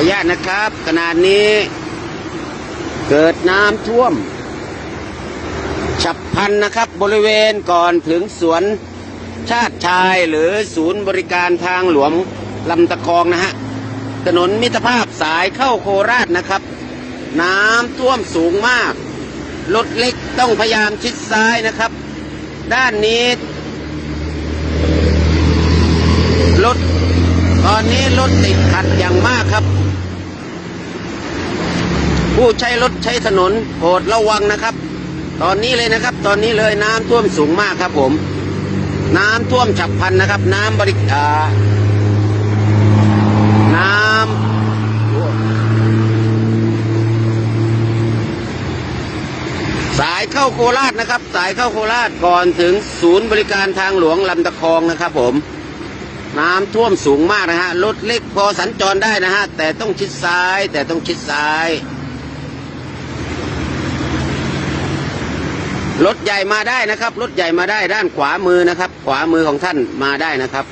อนุญาตนะครับขนาดนี้เกิดน้ำท่วม ฉับพลันนะครับบริเวณก่อนถึงสวนชาติชายหรือศูนย์บริการทางหลวงลำตะคองนะฮะถนนมิตรภาพสายเข้าโคราชนะครับ น้ำท่วมสูงมาก รถเล็กต้องพยายามชิดซ้ายนะครับ ด้านนี้ รถ ตอนนี้รถติดขัดอย่างมากครับ ผู้ใช้รถใช้ถนนโปรดระวังนะครับ ตอนนี้เลยนะครับ ตอนนี้เลยน้ำท่วมสูงมากครับผม น้ำท่วมฉับพลันนะครับ น้ำบริอ่าน้ำสายเข้าโคราชนะครับ สายเข้าโคราชก่อนถึงศูนย์บริการทางหลวงลำตะคองนะครับผม น้ำท่วมสูงมากนะฮะรถเล็กพอสัญจรได้นะฮะแต่ต้องชิดซ้าย แต่ต้องชิดซ้ายรถใหญ่มาได้นะครับรถใหญ่มาได้ด้านขวามือนะครับ ขวามือของท่านมาได้นะครับ